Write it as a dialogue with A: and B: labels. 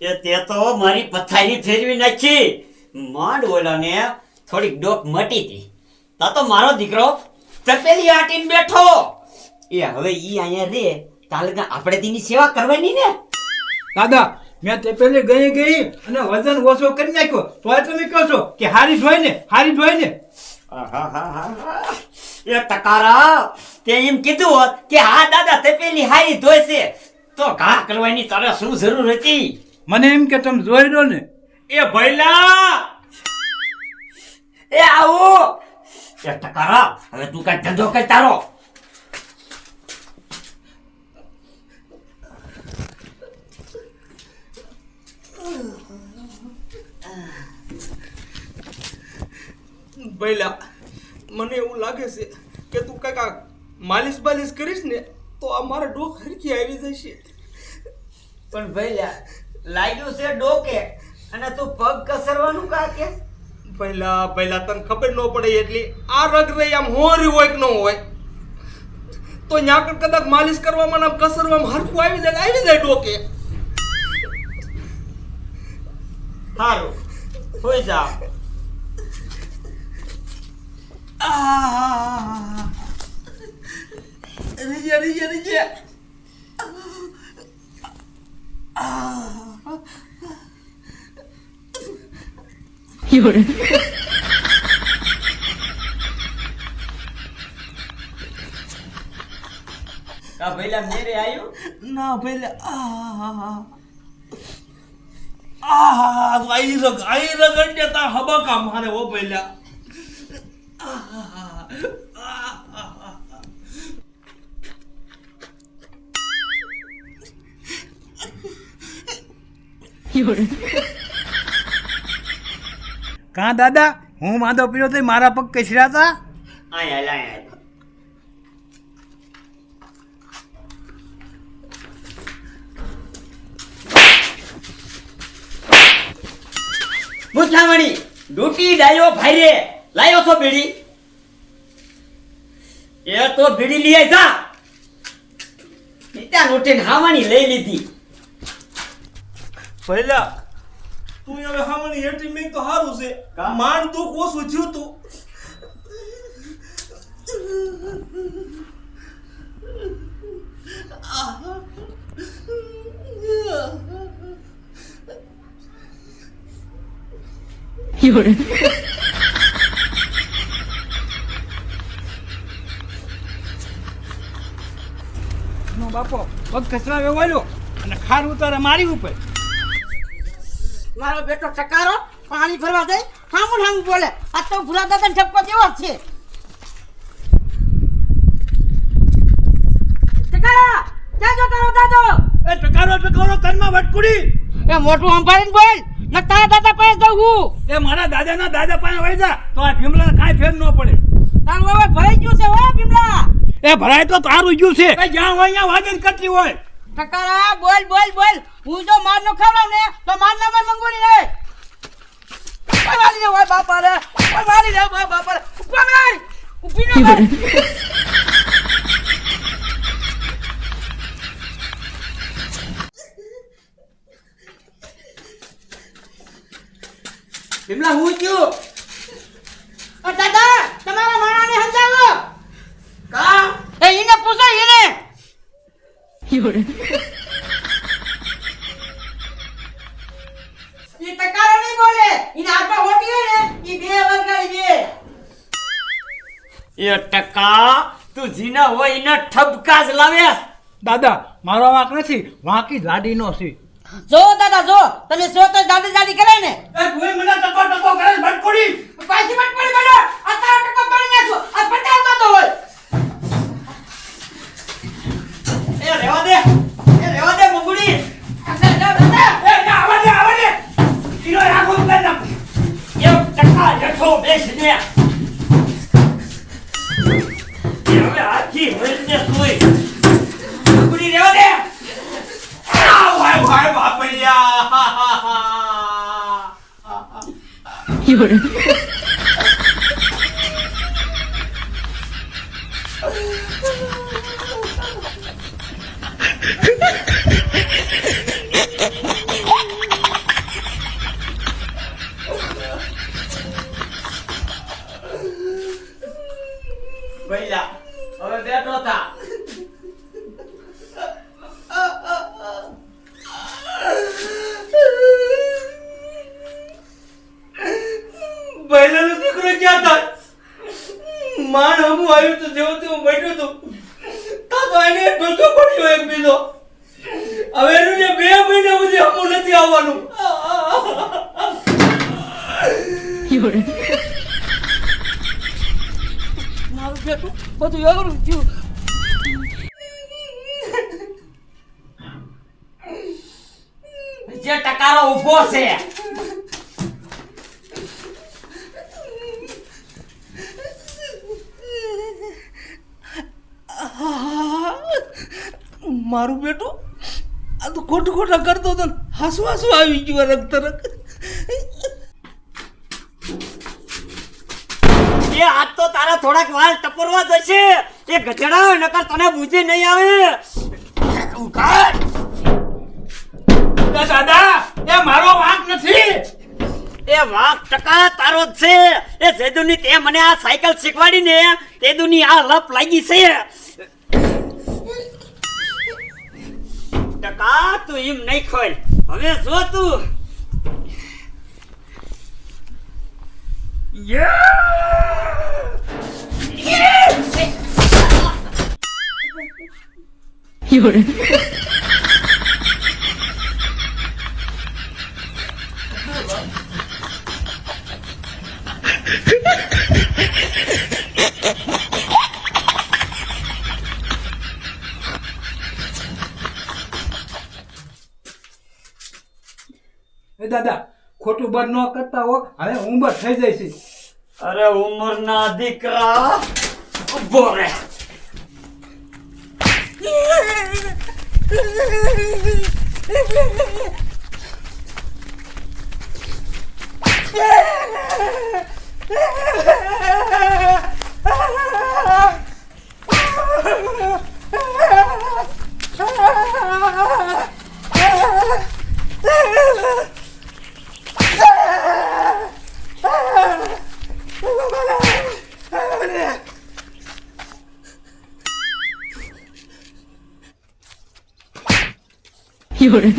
A: એ તે તો મારી પથારી ફેરવી નાખી. માંડ ઓલાને થોડીક ડોક મટી હતી તા તો મારો દીકરો તપેલી આટીને બેઠો. એ હવે ઈ અહીંયા રે કાલે આપણે તેની સેવા કરવાની ને?
B: દાદા મેં તે પેલી ગઈ ગઈ અને વજન ઓછો કરી નાખ્યો. તોય તમે કહો છો કે હારી જોઈ ને હારી જોઈ ને?
A: એ તકારા તે એમ કીધું હોત કે હા દાદા તપેલી હારી ધોય છે તો ઘા કરવાની તારે શું જરૂર હતી?
B: મને એમ કે તમે જોઈ લો ને.
A: એ ભૈલા! એ આવો! એ ટકારા હવે તું કઈ ધંધો કઈ તારો.
C: ભૈલા મને એવું લાગે છે કે તું કાંઈક આ માલિશ બાલિશ કરીશ ને તો આ મારા ડોક હરખી આવી જશે.
A: પણ ભૈલા લાગ્યું છે ડોકે. અને તું પગ કસરવાનું કા કે?
C: પહેલા પહેલા તને ખબર ન પડે એટલી. આ રગ રહી આમ હોરી હોય કે ન હોય? તો ન્યાકર કદાચ માલિશ કરવામાં ને આમ કસરવામાં હરખું આવી જાય આવી જાય ડોકે?
A: સારું હોય જા.
C: રીજે રીજે રીજે.
A: કા ભૈલા મેરે આયું
C: ના પહેલા આ આ આઈ રગ આઈ રગડ દેતા હબકા મારે ઓ પહેલા
B: કાં દાદા? હું માંદો પીડ્યો તો મારા પગ કચર્યા હતા
A: મુસામણી ડૂટી ડાયો ભાઈ રે લાયો છો બીડી એ તો બીડી લઈ જા. ત્યાં ઉઠીને હાવાની લઈ લીધી.
C: પહેલા તું હવે હામણી એટી મેં તો હારું છે.
A: કા?
C: માંડ દુઃખ ઓછું થયું તું.
B: નો બાપો પગ કચરા વેવાયો અને ખાર ઉતારે મારી ઉપર.
D: મારો બેટો ટકારો પાણી ભરવા જાય હામું હામું બોલે. આ તો ભૂલા દાદા ઠપકો દેવો જ છે. ટકારા ક્યાં જતો રહો દાદો.
B: એ ટકારો ટકારો કરમાં વટકુડી.
D: એ મોટું સંભાળીને બોલ. ને તારા દાદા પાસે જઉં હું.
B: એ મારા દાદાના દાદા પાસે વહી જા. તો આ ભીમલા કાંઈ ફેર ન પડે.
D: તારું હવે ભરાઈ ગયું છે હો ભીમલા.
B: એ ભરાય તો તારું ગયું છે. જ્યાં હોય ત્યાં વાગીને કટલી હોય.
D: ટકારા બોલ બોલ બોલ. હું જો માર નો ખવડાવ ને તો માર નામે મંગોડી રે. કોઈ વાલી ને હોય બાપા રે. કોઈ વાલી ને હોય બાપા રે. ઊભા રે ઊભી ન કર
A: બિમલા હું છું
D: અ દાદા તમારા માણાને સમજાવો.
A: કા?
D: એ ઈને પૂછો ઈને.
A: એ ટકા તું જીના હોય એના ઠબકા જ લાવ્યા.
B: દાદા મારો વાંક નથી. વાંકી લાડીનો છે.
D: જો દાદા જો. તમે સો તો દાદી દાદી કરે ને.
B: એ કોઈ મને ટકો ટકો કરે ભટકોડી.
D: પાછી ભટકોડી પડી બેડો આ તારો ટકો તોડી નાખો. આ પટાલ તો હોય.
A: એ રેવા દે એ રેવા દે. 我还马飞呀，哈哈哈，有人。
B: હારું આવ્યું તો જેવું તેવું બેઠું હતું તા તો એને ઢોકો પડ્યો એક બીજો. હવે એનું જે બે મહિના સુધી હમું નથી આવવાનું.
D: મારું બેટું બધું એવડું થયું.
A: જે ટકારો ઊભો છે.
C: મારું બેટું? આ તો ખોટું ખોટા કરતો હતો હસુ હાસુ આવી ગયું રગ. તરક
A: એ આજ તો તારા થોડાક વાળ ટપરવા જશે. એ ગજડા નકર તને બુજે નહીં આવે. ઉઘાડ.
B: દાદા એ મારો વાંક નથી.
A: એ વાંક ટકા તારો જ છે. એ જેદુની તે મને આ સાયકલ શીખવાડી ને તેદુની આ લપ લાગી છે. ટકા તું એમ. નહીં ખોલ હવે જો તું.
B: એ દાદા ખોટું બર ન કરતા હો હવે ઉંમર થઈ જાય છે.
A: અરે ઉંમરના દીકરા ઊભો રે.
E: 有人，